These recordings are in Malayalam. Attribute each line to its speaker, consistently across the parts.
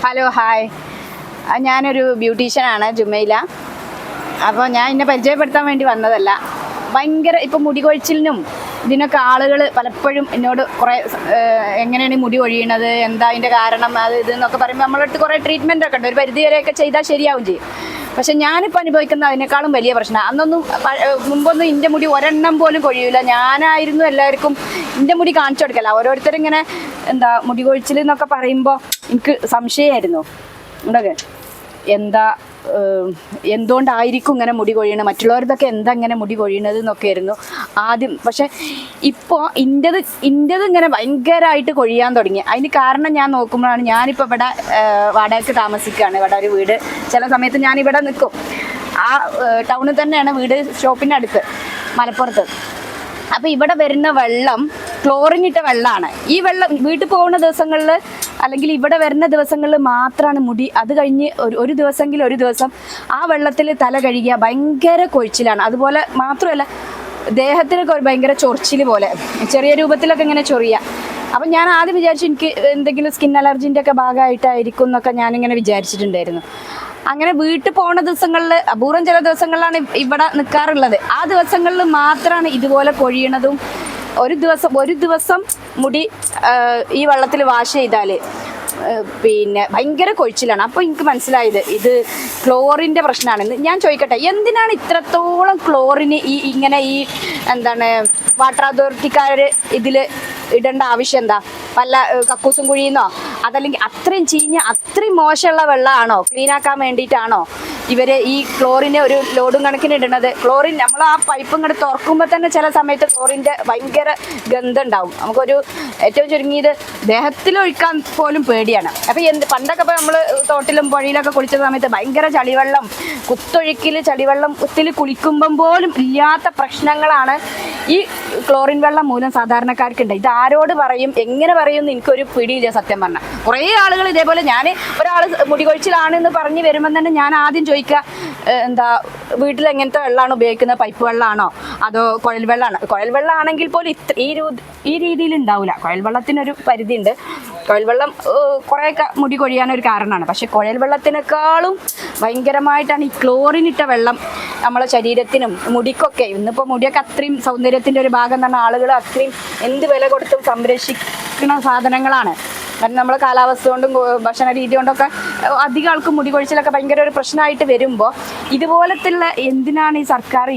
Speaker 1: ഹലോ ഹായ് ഞാനൊരു ബ്യൂട്ടീഷ്യനാണ് ജുമൈല. അപ്പോൾ ഞാൻ എന്നെ പരിചയപ്പെടുത്താൻ വേണ്ടി വന്നതല്ല. ഭയങ്കര ഇപ്പം മുടി കൊഴിച്ചിലിനും ഇതിനൊക്കെ ആളുകൾ പലപ്പോഴും എന്നോട് കുറേ എങ്ങനെയാണ് മുടി കൊഴിയണത് എന്താ അതിന്റെ കാരണം അത് ഇത് എന്നൊക്കെ പറയുമ്പോൾ നമ്മളടുത്ത് കുറേ ട്രീറ്റ്മെന്റ് ഒക്കെ ഉണ്ട്. ഒരു പരിധി വരെയൊക്കെ ചെയ്താൽ ശരിയാവും ചെയ്യും. പക്ഷെ ഞാനിപ്പോൾ അനുഭവിക്കുന്ന അതിനേക്കാളും വലിയ പ്രശ്നം. അന്നൊന്നും മുമ്പൊന്നും എന്റെ മുടി ഒരെണ്ണം പോലും കൊഴിയൂല. ഞാനായിരുന്നു എല്ലാവർക്കും എന്റെ മുടി കാണിച്ചു കൊടുക്കല. ഓരോരുത്തരിങ്ങനെ എന്താ മുടി കൊഴിച്ചിൽ എന്നൊക്കെ പറയുമ്പോൾ എനിക്ക് സംശയമായിരുന്നു. ഉണ്ടൊക്കെ എന്താ എന്തുകൊണ്ടായിരിക്കും ഇങ്ങനെ മുടി കൊഴിയണത് മറ്റുള്ളവരതൊക്കെ എന്താ ഇങ്ങനെ മുടി കൊഴിയണത് എന്നൊക്കെ ആയിരുന്നു ആദ്യം. പക്ഷെ ഇപ്പോൾ ഇന്റത് ഇന്റത് ഇങ്ങനെ ഭയങ്കരമായിട്ട് കൊഴിയാൻ തുടങ്ങി. അതിന് കാരണം ഞാൻ നോക്കുമ്പോഴാണ് ഞാനിപ്പോൾ ഇവിടെ വാടകയ്ക്ക് താമസിക്കുകയാണ്. ഇവിടെ ഒരു വീട്. ചില സമയത്ത് ഞാൻ ഇവിടെ നിൽക്കും. ആ ടൗണിൽ തന്നെയാണ് വീട് ഷോപ്പിന്റെ അടുത്ത് മലപ്പുറത്ത്. അപ്പോൾ ഇവിടെ വരുന്ന വെള്ളം ക്ലോറിൻ ഇട്ട വെള്ളമാണ് ഈ വെള്ളം വീട്ടിൽ പോകുന്ന ദിവസങ്ങളിൽ അല്ലെങ്കിൽ ഇവിടെ വരുന്ന ദിവസങ്ങളിൽ മാത്രമാണ് മുടി. അത് കഴിഞ്ഞ് ഒരു ഒരു ദിവസമെങ്കിൽ ഒരു ദിവസം ആ വെള്ളത്തിൽ തല കഴുകിയ ഭയങ്കര കൊഴിച്ചിലാണ്. അതുപോലെ മാത്രമല്ല ദേഹത്തിനൊക്കെ ഒരു ഭയങ്കര ചൊറിച്ചിൽ പോലെ. ചെറിയ രൂപത്തിലൊക്കെ ഇങ്ങനെ ചൊറിയുക അപ്പം ഞാൻ ആദ്യം വിചാരിച്ചു എനിക്ക് എന്തെങ്കിലും സ്കിൻ അലർജിന്റെ ഒക്കെ ഭാഗമായിട്ടായിരിക്കും എന്നൊക്കെ ഞാനിങ്ങനെ വിചാരിച്ചിട്ടുണ്ടായിരുന്നു. അങ്ങനെ വീട്ടിൽ പോകുന്ന ദിവസങ്ങളിൽ അപൂർവം ചില ദിവസങ്ങളിലാണ് ഇവിടെ നിൽക്കാറുള്ളത് ആ ദിവസങ്ങളിൽ മാത്രമാണ് ഇതുപോലെ കൊഴിയണതും ഒരു ദിവസം ഒരു ദിവസം മുടി ഈ വെള്ളത്തിൽ വാഷ് ചെയ്താൽ പിന്നെ ഭയങ്കര കൊഴിച്ചിലാണ്. അപ്പോൾ എനിക്ക് മനസ്സിലായത് ഇത് ക്ലോറിന്റെ പ്രശ്നമാണെന്ന്. ഞാൻ ചോദിക്കട്ടെ എന്തിനാണ് ഇത്രത്തോളം ക്ലോറിന് ഈ ഇങ്ങനെ ഈ എന്താണ് വാട്ടർ അതോറിറ്റിക്കാർ ഇതിൽ ഇടേണ്ട ആവശ്യം എന്താ? പല കക്കൂസും കുഴിയുന്നോ? അതല്ലെങ്കിൽ അത്രയും ചീഞ്ഞ അത്രയും മോശമുള്ള വെള്ളമാണോ? ക്ലീൻ ആക്കാൻ വേണ്ടിയിട്ടാണോ ഇവർ ഈ ക്ലോറിനെ ഒരു ലോഡും കണക്കിന് ഇടുന്നത് ക്ലോറിൻ നമ്മൾ ആ പൈപ്പ് ഇങ്ങോട്ട് തുറക്കുമ്പോൾ തന്നെ ചില സമയത്ത് ക്ലോറിന്റെ ഭയങ്കര ഗന്ധം ഉണ്ടാവും നമുക്കൊരു ഏറ്റവും ചുരുങ്ങിയത് ദേഹത്തിൽ ഒഴിക്കാൻ പോലും പേടിയാണ്. അപ്പോൾ എന്ത് പണ്ടൊക്കെ ഇപ്പോൾ നമ്മൾ തോട്ടിലും പുഴയിലൊക്കെ കുളിച്ച സമയത്ത് ഭയങ്കര ചളിവെള്ളം കുത്തൊഴുക്കിൽ ചളിവെള്ളം കുത്തിൽ കുളിക്കുമ്പം പോലും ഇല്ലാത്ത പ്രശ്നങ്ങളാണ് ഈ ക്ലോറിൻ വെള്ളം മൂലം സാധാരണക്കാർക്കുണ്ട്. ഇത് ആരോട് പറയും എങ്ങനെ പറയും എന്ന് എനിക്കൊരു പിടിയില്ല സത്യം പറഞ്ഞാൽ കുറേ ആളുകൾ ഇതേപോലെ ഞാൻ ഒരാൾ മുടി കൊഴിച്ചിലാണെന്ന് പറഞ്ഞ് വരുമ്പോൾ തന്നെ ഞാൻ ആദ്യം ചോദിക്കുക എന്താ വീട്ടിൽ എങ്ങനത്തെ വെള്ളമാണ് ഉപയോഗിക്കുന്നത്? പൈപ്പ് വെള്ളമാണോ? അതോ കുഴൽ വെള്ളമാണ്? കുഴൽ വെള്ളമാണെങ്കിൽ പോലും ഇത്ര ഈ ഈ രീതിയിൽ ഉണ്ടാവില്ല. കുഴൽ വെള്ളത്തിനൊരു പരിധിയുണ്ട്. കുഴൽ വെള്ളം കുറേയൊക്കെ മുടി കൊഴിയാനൊരു കാരണമാണ്. പക്ഷേ കുഴൽ വെള്ളത്തിനേക്കാളും ഭയങ്കരമായിട്ടാണ് ഈ ക്ലോറിൻ ഇട്ട വെള്ളം നമ്മളെ ശരീരത്തിനും മുടിക്കൊക്കെ. ഇന്നിപ്പോൾ മുടിയൊക്കെ അത്രയും സൗന്ദര്യത്തിന്റെ ഒരു ഭാഗം തന്നെ ആളുകൾ അത്രയും എന്ത് വില കൊടുത്തും സംരക്ഷിക്കുന്ന സാധനങ്ങളാണ്. കാരണം നമ്മൾ കാലാവസ്ഥ കൊണ്ടും ഭക്ഷണ രീതി കൊണ്ടൊക്കെ അധികം ആൾക്ക് മുടി കൊഴിച്ചിലൊക്കെ ഭയങ്കര ഒരു പ്രശ്നമായിട്ട് വരുമ്പോൾ ഇതുപോലത്തുള്ള എന്തിനാണ് ഈ സർക്കാർ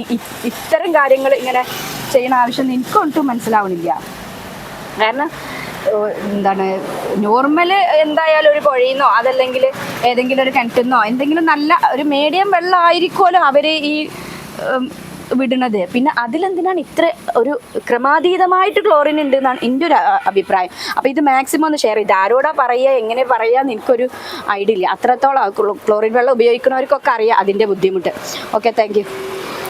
Speaker 1: ഇത്തരം കാര്യങ്ങൾ ഇങ്ങനെ ചെയ്യുന്ന ആവശ്യം എനിക്കൊട്ടും മനസ്സിലാവണില്ല കാരണം എന്താണ് നോർമൽ എന്തായാലും ഒരു പുഴയിന്നോ അതല്ലെങ്കിൽ ഏതെങ്കിലും ഒരു കിണറ്റിന്നോ എന്തെങ്കിലും നല്ല ഒരു മീഡിയം വെള്ളം ആയിരിക്കുമല്ലോ അവർ ഈ വിടുന്നത്. പിന്നെ അതിലെന്തിനാണ് ഇത്ര ഒരു ക്രമാതീതമായിട്ട് ക്ലോറിൻ ഉണ്ട് എന്നാണ് എന്റെ ഒരു അഭിപ്രായം. അപ്പോൾ ഇത് മാക്സിമം ഒന്ന് ഷെയർ ചെയ്ത് ആരോടാ പറയുക എങ്ങനെ പറയുക എനിക്കൊരു ഐഡിയ ഇല്ല. അത്രത്തോളം ക്ലോറിൻ വെള്ളം ഉപയോഗിക്കുന്നവർക്കൊക്കെ അറിയാം അതിന്റെ ബുദ്ധിമുട്ട്. Okay thank